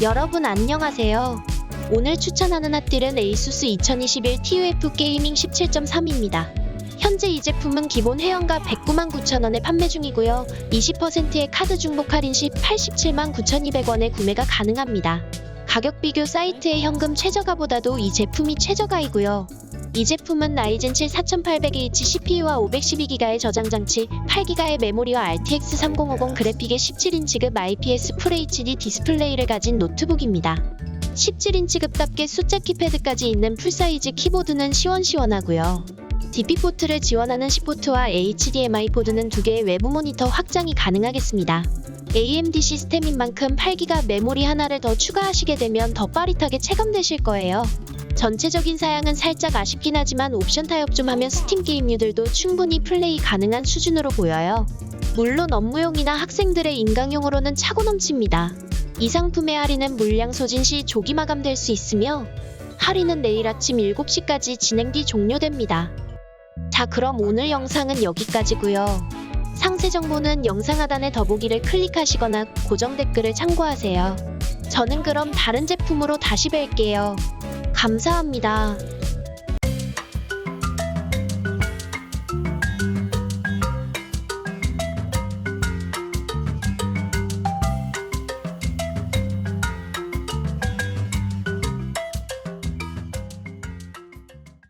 여러분 안녕하세요. 오늘 추천하는 핫딜은 에이수스 2021 TUF 게이밍 17.3입니다. 현재 이 제품은 기본 회원가 109만 9천원에 판매 중이고요. 20%의 카드 중복 할인 시 87만 9,200원에 구매가 가능합니다. 가격 비교 사이트의 현금 최저가보다도 이 제품이 최저가이고요. 이 제품은 라이젠 7 4800H CPU와 512기가의 저장 장치, 8기가의 메모리와 RTX 3050 그래픽의 17인치급 IPS FHD 디스플레이를 가진 노트북입니다. 17인치급답게 숫자 키패드까지 있는 풀사이즈 키보드는 시원시원하고요. DP 포트를 지원하는 C포트와 HDMI 포드는 두 개의 외부 모니터 확장이 가능하겠습니다. AMD 시스템인 만큼 8기가 메모리 하나를 더 추가하시게 되면 더 빠릿하게 체감되실 거예요. 전체적인 사양은 살짝 아쉽긴 하지만 옵션 타협 좀 하면 스팀 게임류들도 충분히 플레이 가능한 수준으로 보여요. 물론 업무용이나 학생들의 인강용으로는 차고 넘칩니다. 이 상품의 할인은 물량 소진 시 조기 마감될 수 있으며 할인은 내일 아침 7시까지 진행 뒤 종료됩니다. 자 그럼 오늘 영상은 여기까지고요. 상세 정보는 영상 하단의 더보기를 클릭하시거나 고정 댓글을 참고하세요. 저는 그럼 다른 제품으로 다시 뵐게요. 감사합니다.